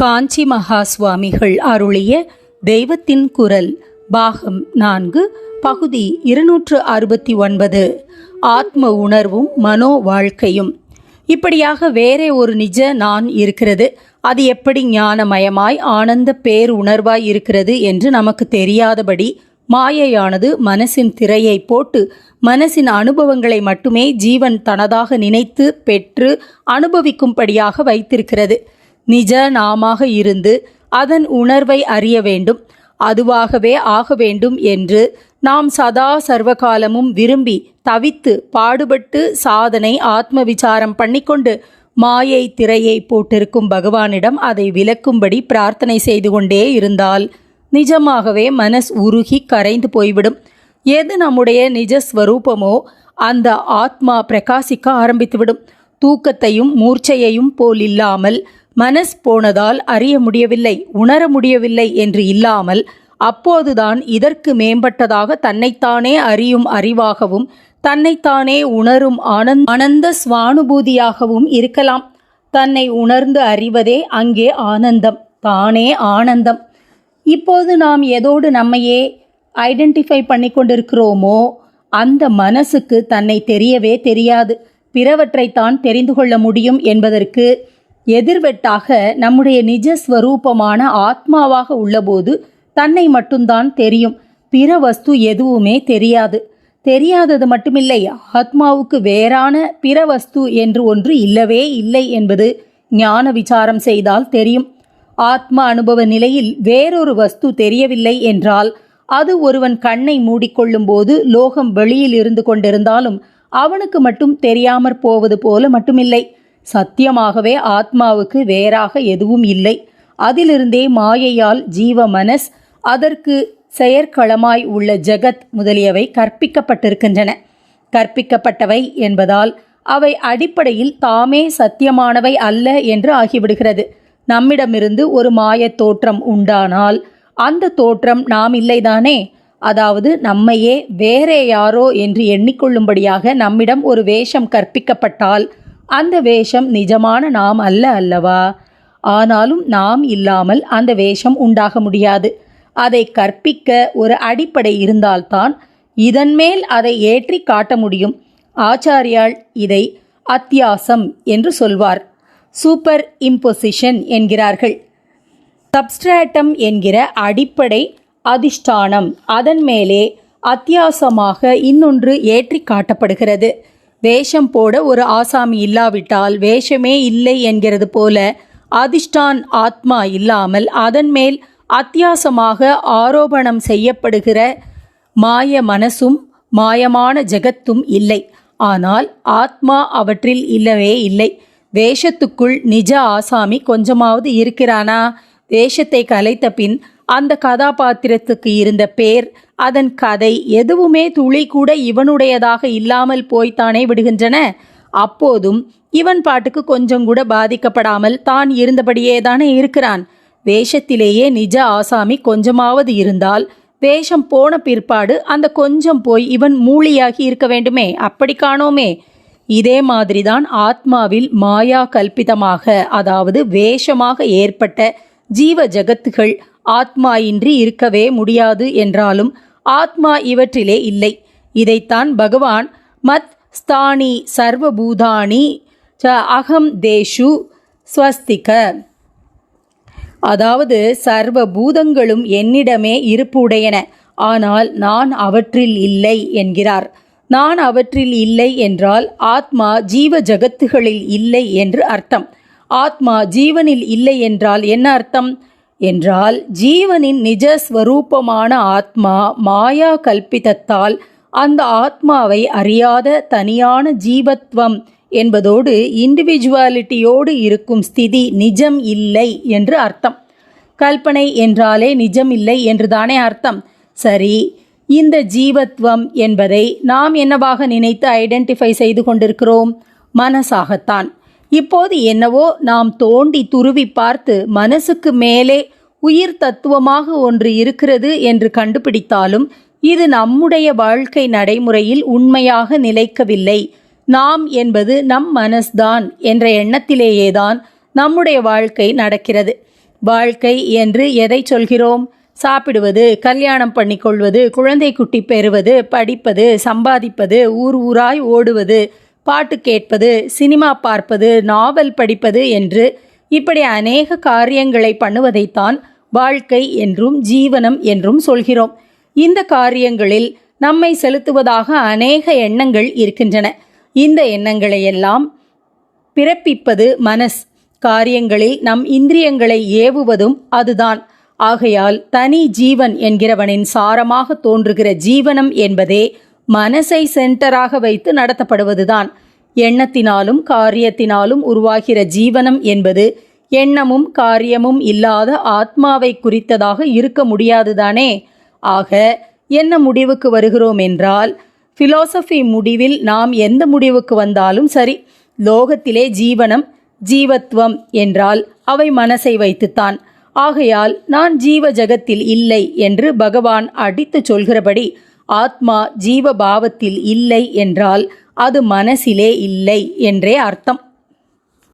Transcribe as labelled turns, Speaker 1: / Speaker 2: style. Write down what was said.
Speaker 1: காஞ்சி மகா சுவாமிகள் அருளிய தெய்வத்தின் குரல் பாகம் நான்கு பகுதி இருநூற்று அறுபத்தி ஒன்பது. ஆத்ம உணர்வும் மனோ வாழ்க்கையும். இப்படியாக வேறே ஒரு நிஜ நான் இருக்கிறது. அது எப்படி ஞானமயமாய் ஆனந்த பேருணர்வாய் இருக்கிறது என்று நமக்கு தெரியாதபடி மாயையானது மனசின் திரையை போட்டு மனசின் அனுபவங்களை மட்டுமே ஜீவன் தனதாக நினைத்து பெற்று அனுபவிக்கும்படியாக வைத்திருக்கிறது. நிஜ நாமாக இருந்து அதன் உணர்வை அறிய வேண்டும். அதுவாகவே ஆக வேண்டும் என்று நாம் சதா சர்வகாலமும் விரும்பி தவித்து பாடுபட்டு சாதனை ஆத்ம விசாரம் பண்ணிக்கொண்டு மாயை திரையை போட்டிருக்கும் பகவானிடம் அதை விலக்கும்படி பிரார்த்தனை செய்து கொண்டே இருந்தால் நிஜமாகவே மனஸ் உருகி கரைந்து போய்விடும். எது நம்முடைய நிஜஸ்வரூபமோ அந்த ஆத்மா பிரகாசிக்க ஆரம்பித்துவிடும். தூக்கத்தையும் மூர்ச்சையையும் போல் இல்லாமல் மனஸ் போனதால் அறிய முடியவில்லை உணர முடியவில்லை என்று இல்லாமல் அப்போதுதான் இதற்கு மேம்பட்டதாக தன்னைத்தானே அறியும் அறிவாகவும் தன்னைத்தானே உணரும் ஆனந்த் ஆனந்த சுவானுபூதியாகவும் இருக்கலாம். தன்னை உணர்ந்து அறிவதே அங்கே ஆனந்தம் தானே ஆனந்தம். இப்போது நாம் எதோடு நம்மையே ஐடென்டிஃபை பண்ணி கொண்டிருக்கிறோமோ அந்த மனசுக்கு தன்னை தெரியவே தெரியாது. பிறவற்றைத்தான் தெரிந்து கொள்ள முடியும் என்பதற்கு எதிர்வெட்டாக நம்முடைய நிஜ ஸ்வரூபமான ஆத்மாவாக உள்ளபோது தன்னை மட்டும்தான் தெரியும். பிற வஸ்து எதுவுமே தெரியாது. தெரியாதது மட்டுமில்லை ஆத்மாவுக்கு வேறான பிற வஸ்து என்று ஒன்று இல்லவே இல்லை என்பது ஞான விசாரம் செய்தால் தெரியும். ஆத்ம அனுபவ நிலையில் வேறொரு வஸ்து தெரியவில்லை என்றால் அது ஒருவன் கண்ணை மூடிக்கொள்ளும் போது லோகம் வெளியில் இருந்து கொண்டிருந்தாலும் அவனுக்கு மட்டும் தெரியாமற் போவது போல மட்டுமில்லை. சத்தியமாகவே ஆத்மாவுக்கு வேறாக எதுவும் இல்லை. அதிலிருந்தே மாயையால் ஜீவ மனஸ் அதற்கு செயற்களமாய் உள்ள ஜெகத் முதலியவை கற்பிக்கப்பட்டிருக்கின்றன. கற்பிக்கப்பட்டவை என்பதால் அவை அடிப்படையில் தாமே சத்தியமானவை அல்ல என்று ஆகிவிடுகிறது. நம்மிடமிருந்து ஒரு மாயத் தோற்றம் உண்டானால் அந்த தோற்றம் நாம் இல்லைதானே? அதாவது நம்மையே வேறே யாரோ என்று எண்ணிக்கொள்ளும்படியாக நம்மிடம் ஒரு வேஷம் கற்பிக்கப்பட்டால் அந்த வேஷம் நிஜமான நாம் அல்ல அல்லவா? ஆனாலும் நாம் இல்லாமல் அந்த வேஷம் உண்டாக முடியாது. அதை கற்பிக்க ஒரு அடிப்படை இருந்தால்தான் இதன்மேல் அதை ஏற்றி காட்ட முடியும். ஆச்சாரியால் இதை அத்தியாசம் என்று சொல்வார். சூப்பர் இம்போசிஷன் என்கிறார்கள். சப்ஸ்ட்ராட்டம் என்கிற அடிப்படை அதிஷ்டானம் அதன் மேலே அத்தியாசமாக இன்னொன்று ஏற்றி காட்டப்படுகிறது. வேஷம் போட ஒரு ஆசாமி இல்லாவிட்டால் வேஷமே இல்லை என்கிறது போல அதிஷ்டான் ஆத்மா இல்லாமல் அதன் மேல் அத்தியாசமாக ஆரோபணம் செய்யப்படுகிற மாய மனசும் மாயமான ஜெகத்தும் இல்லை. ஆனால் ஆத்மா அவற்றில் இல்லவே இல்லை. வேஷத்துக்குள் நிஜ ஆசாமி கொஞ்சமாவது இருக்கிறானா? வேஷத்தை கலைத்த பின் அந்த கதாபாத்திரத்துக்கு இருந்த பேர் அதன் கதை எதுவுமே துளி கூட இவனுடையதாக இல்லாமல் போய்த்தானே விடுகின்றன. அப்போதும் இவன் பாட்டுக்கு கொஞ்சம் கூட பாதிக்கப்படாமல் தான் இருந்தபடியே தானே இருக்கிறான். வேஷத்திலேயே நிஜ ஆசாமி கொஞ்சமாவது இருந்தால் வேஷம் போன பிற்பாடு அந்த கொஞ்சம் போய் இவன் மூலியாகி இருக்க வேண்டுமே அப்படி காணோமே. இதே மாதிரிதான் ஆத்மாவில் மாயா கல்பிதமாக அதாவது வேஷமாக ஏற்பட்ட ஜீவ ஜகத்துகள் ஆத்மா இன்றி இருக்கவே முடியாது என்றாலும் ஆத்மா இவற்றிலே இல்லை. இதைத்தான் பகவான் மத் ஸ்தானி சர்வபூதானி ச அகம் தேஷு ஸ்வஸ்திக. அதாவது சர்வ பூதங்களும் என்னிடமே இருப்புடையன. ஆனால் நான் அவற்றில் இல்லை என்கிறார். நான் அவற்றில் இல்லை என்றால் ஆத்மா ஜீவ ஜகத்துகளில் இல்லை என்று அர்த்தம். ஆத்மா ஜீவனில் இல்லை என்றால் என்ன அர்த்தம்? என்றால் ஜீவனின் நிஜ ஸ்வரூபமான ஆத்மா மாயா கல்பிதத்தால் அந்த ஆத்மாவை அறியாத தனியான ஜீவத்வம் என்பதோடு இண்டிவிஜுவாலிட்டியோடு இருக்கும் ஸ்திதி நிஜம் இல்லை என்று அர்த்தம். கல்பனை என்றாலே நிஜம் இல்லை என்றுதானே அர்த்தம். சரி இந்த ஜீவத்வம் என்பதை நாம் என்னவாக நினைத்து ஐடென்டிஃபை செய்து கொண்டிருக்கிறோம்? மனசாகத்தான். இப்போது என்னவோ நாம் தோண்டி துருவி பார்த்து மனசுக்கு மேலே உயிர் தத்துவமாக ஒன்று இருக்கிறது என்று கண்டுபிடித்தாலும் இது நம்முடைய வாழ்க்கை நடைமுறையில் உண்மையாக நிலைக்கவில்லை. நாம் என்பது நம் மனஸ்தான் என்ற எண்ணத்திலேயேதான் நம்முடைய வாழ்க்கை நடக்கிறது. வாழ்க்கை என்று எதை சொல்கிறோம்? சாப்பிடுவது கல்யாணம் பண்ணிக்கொள்வது குழந்தை குட்டி பெறுவது படிப்பது சம்பாதிப்பது ஊர் ஊராய் ஓடுவது பாட்டு கேட்பது சினிமா பார்ப்பது நாவல் படிப்பது என்று இப்படி அநேக காரியங்களை பண்ணுவதைத்தான் வாழ்க்கை என்றும் ஜீவனம் என்றும் சொல்கிறோம். இந்த காரியங்களில் நம்மை செலுத்துவதாக அநேக எண்ணங்கள் இருக்கின்றன. இந்த எண்ணங்களை எல்லாம் பிறப்பிப்பது மனஸ். காரியங்களில் நம் இந்திரியங்களை ஏவுவதும் அதுதான். ஆகையால் தனி ஜீவன் என்கிறவனின் சாரமாக தோன்றுகிற ஜீவனம் என்பதே மனசை சென்டராக வைத்து நடத்தப்படுவதுதான். எண்ணத்தினாலும் காரியத்தினாலும் உருவாகிற ஜீவனம் என்பது எண்ணமும் காரியமும் இல்லாத ஆத்மாவை குறித்ததாக இருக்க முடியாதுதானே? ஆக என்ன முடிவுக்கு வருகிறோம் என்றால் ஃபிலோசஃபி முடிவில் நாம் எந்த முடிவுக்கு வந்தாலும் சரி லோகத்திலே ஜீவனம் ஜீவத்துவம் என்றால் அவை மனசை வைத்துத்தான். ஆகையால் நான் ஜீவ ஜகத்தில் இல்லை என்று பகவான் அடித்துச் சொல்கிறபடி ஆத்மா ஜீவபாவத்தில் இல்லை என்றால் அது மனசிலே இல்லை என்றே அர்த்தம்.